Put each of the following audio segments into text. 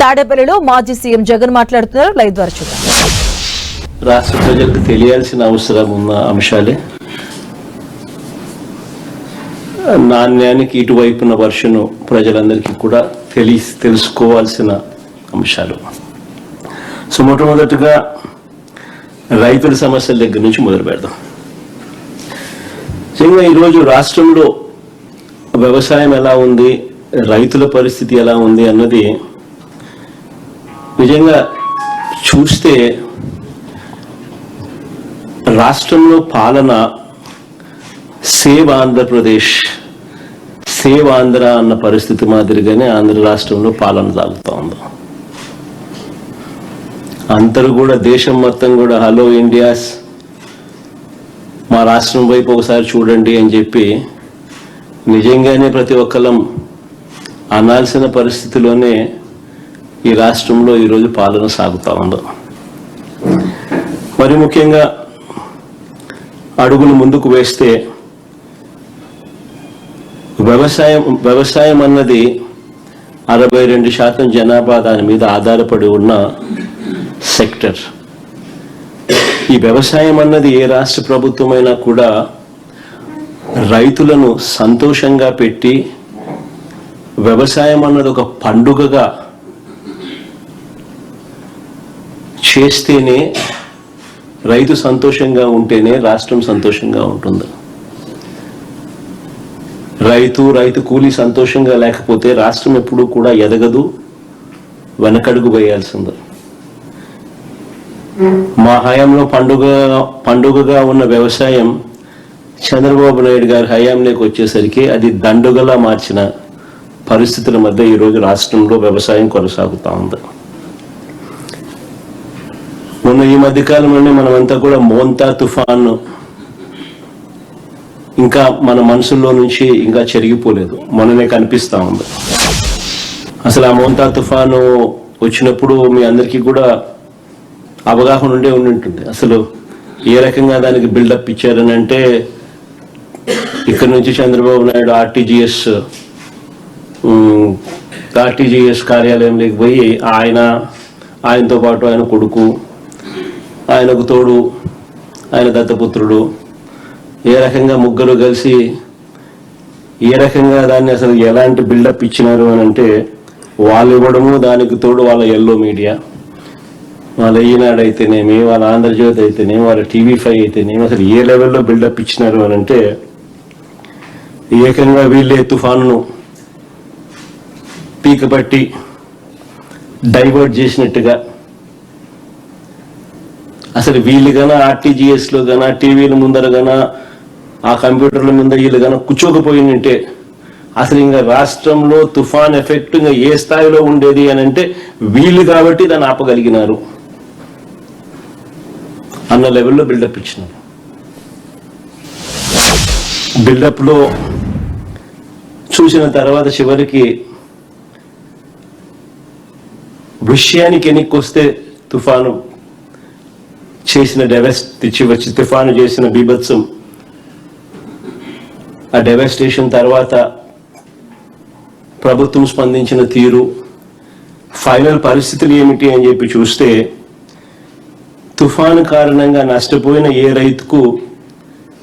తాడేపల్లిలో మాజీ సీఎం జగన్ మాట్లాడుతున్నారు. లైవ్ ద్వారా చూద్దాం. రాష్ట్ర ప్రజలకు తెలియాల్సిన అవసరం ఉన్న అంశాలే. నాణ్యానికి ఇటువైపున వర్షను ప్రజలందరికీ కూడా తెలి తెలుసుకోవాల్సిన అంశాలు. సో మొట్టమొదటిగా రైతుల సమస్యల దగ్గర నుంచి మొదలు పెడదాం. నిజంగా ఈరోజు రాష్ట్రంలో వ్యవసాయం ఎలా ఉంది రైతుల పరిస్థితి ఎలా ఉంది అన్నది నిజంగా చూస్తే రాష్ట్రంలో పాలన సేవ్ ఆంధ్రప్రదేశ్ సేవ్ ఆంధ్ర అన్న పరిస్థితి మాదిరిగానే ఆంధ్ర రాష్ట్రంలో పాలన సాగుతూ ఉంది. అందరూ కూడా దేశం మొత్తం కూడా హలో ఇండియాస్ మా రాష్ట్రం వైపు ఒకసారి చూడండి అని చెప్పి నిజంగానే ప్రతి ఒక్కలం అనాల్సిన పరిస్థితిలోనే ఈ రాష్ట్రంలో ఈరోజు పాలన సాగుతూ ఉంది. మరి ముఖ్యంగా అడుగులు ముందుకు వేస్తే వ్యవసాయం వ్యవసాయం అన్నది అరవై రెండు శాతం జనాభా దాని మీద ఆధారపడి ఉన్న సెక్టర్. ఈ వ్యవసాయం అన్నది ఏ రాష్ట్ర ప్రభుత్వమైనా కూడా రైతులను సంతోషంగా పెట్టి వ్యవసాయం అన్నది ఒక పండుగగా చేస్తేనే రైతు సంతోషంగా ఉంటేనే రాష్ట్రం సంతోషంగా ఉంటుంది. రైతు రైతు కూలీ సంతోషంగా లేకపోతే రాష్ట్రం ఎప్పుడూ కూడా ఎదగదు వెనకడుగు వేయాల్సింది. మా హయాంలో పండుగ పండుగగా ఉన్న వ్యవసాయం చంద్రబాబు నాయుడు గారి హయాంలోకి వచ్చేసరికి అది దండుగలా మార్చిన పరిస్థితుల మధ్య ఈరోజు రాష్ట్రంలో వ్యవసాయం కొనసాగుతా ఉంది. మొన్న ఈ మధ్య కాలంలోనే మనమంతా కూడా మోంతా తుఫాన్ ఇంకా మన మనసుల్లో నుంచి ఇంకా చెరిగిపోలేదు. మొన్ననే కనిపిస్తా ఉంది. అసలు ఆ మోంతా తుఫాను వచ్చినప్పుడు మీ అందరికీ కూడా అవగాహన ఉండే ఉండి ఉంటుంది అసలు ఏ రకంగా దానికి బిల్డప్ ఇచ్చారని అంటే ఇక్కడ నుంచి చంద్రబాబు నాయుడు ఆర్టీజీఎస్ ఆర్టీజీఎస్ కార్యాలయంలోకి పోయి ఆయన ఆయనతో పాటు ఆయన కొడుకు ఆయనకు తోడు ఆయన దత్తపుత్రుడు. ఏ రకంగా ముగ్గురు కలిసి ఏ రకంగా దాన్ని అసలు ఎలాంటి బిల్డప్ ఇచ్చినారు అని అంటే వాళ్ళు ఇవ్వడము దానికి తోడు వాళ్ళ ఎల్లో మీడియా వాళ్ళ ఈనాడు అయితేనేమి వాళ్ళ ఆంధ్రజ్యోతి అయితేనేమి వాళ్ళ టీవీ ఫైవ్ అయితేనేమి అసలు ఏ లెవెల్లో బిల్డప్ ఇచ్చినారు అని అంటే ఏకంగా వీళ్ళే తుఫాను పీక పట్టి డైవర్ట్ చేసినట్టుగా అసలు వీళ్ళు గన ఆర్టీజీఎస్లో గన టీవీల ముందర గన ఆ కంప్యూటర్ల ముందర వీళ్ళు గన కూర్చోకపోయిందంటే అసలు ఇంకా రాష్ట్రంలో తుఫాన్ ఎఫెక్ట్ ఇంకా ఏ స్థాయిలో ఉండేది అని అంటే వీళ్ళు కాబట్టి దాన్ని ఆపగలిగినారు. అన్న లెవెల్లో బిల్డప్ ఇచ్చినారు. బిల్డప్లో చూసిన తర్వాత చివరికి విషయానికి ఎన్నికొస్తే తుఫాను చేసిన డెవెస్ట్ తెచ్చి వచ్చి తుఫాను చేసిన బీభత్సం. ఆ డెవెస్టేషన్ తర్వాత ప్రభుత్వం స్పందించిన తీరు ఫైనల్ పరిస్థితులు ఏమిటి అని చెప్పి చూస్తే తుఫాను కారణంగా నష్టపోయిన ఏ రైతుకు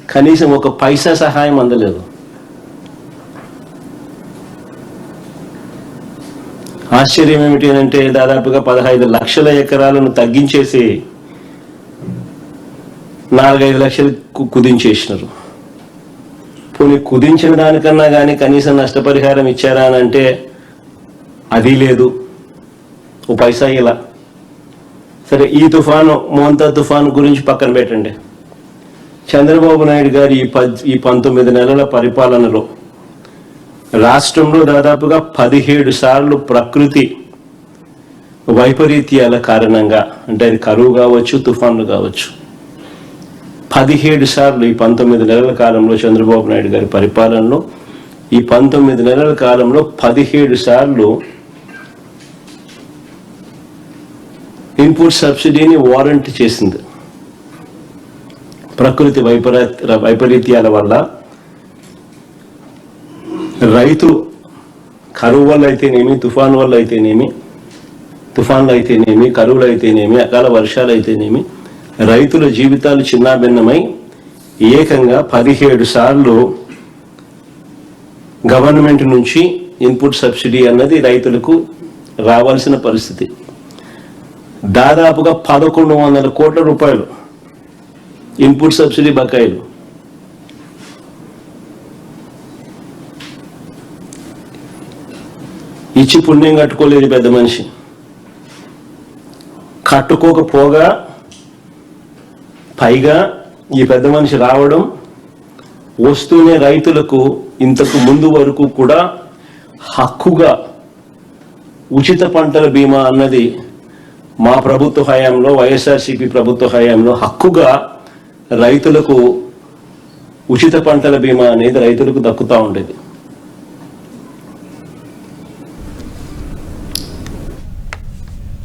కనీసం ఒక పైసా సహాయం అందలేదు. ఆశ్చర్యం ఏమిటి అంటే దాదాపుగా పదహైదు లక్షల ఎకరాలను తగ్గించేసి నాలుగైదు లక్షలు కు- కుదించేసినారు. పోనీ కుదించిన దానికన్నా కానీ కనీసం నష్టపరిహారం ఇచ్చారా అని అంటే అది లేదు. ఓ పైసా ఇలా. సరే ఈ తుఫాను మోంతా తుఫాను గురించి పక్కన పెట్టండి. చంద్రబాబు నాయుడు గారి ఈ పద్ ఈ పంతొమ్మిది నెలల పరిపాలనలో రాష్ట్రంలో దాదాపుగా పదిహేడు సార్లు ప్రకృతి వైపరీత్యాల కారణంగా అంటే అది కరువు కావచ్చు తుఫాన్లు కావచ్చు పదిహేడు సార్లు ఈ పంతొమ్మిది నెలల కాలంలో చంద్రబాబు నాయుడు గారి పరిపాలనలో ఈ పంతొమ్మిది నెలల కాలంలో పదిహేడు సార్లు ఇన్పుట్ సబ్సిడీని వారంట్ చేసింది. ప్రకృతి వైపరీత్య వైపరీత్యాల వల్ల రైతు కరువు వల్ల అయితేనేమి తుఫాన్ వల్ల అయితేనేమి తుఫాన్లు అయితేనేమి కరువులు అయితేనేమి అకాల వర్షాలు అయితేనేమి రైతుల జీవితాలు చిన్నాభిన్నమై ఏకంగా పదిహేడు సార్లు గవర్నమెంట్ నుంచి ఇన్పుట్ సబ్సిడీ అన్నది రైతులకు రావాల్సిన పరిస్థితి. దాదాపుగా పదకొండు వందల కోట్ల రూపాయలు ఇన్పుట్ సబ్సిడీ బకాయిలు. ఇచ్చి పుణ్యం కట్టుకోలేదు పెద్ద మనిషి. కట్టుకోకపోగా పైగా ఈ పెద్ద మనిషి రావడం వస్తూనే రైతులకు ఇంతకు ముందు వరకు కూడా హక్కుగా ఉచిత పంటల బీమా అన్నది మా ప్రభుత్వ హయాంలో వైఎస్ఆర్సీపీ ప్రభుత్వ హయాంలో హక్కుగా రైతులకు ఉచిత పంటల బీమా అనేది రైతులకు దక్కుతూ ఉండేది.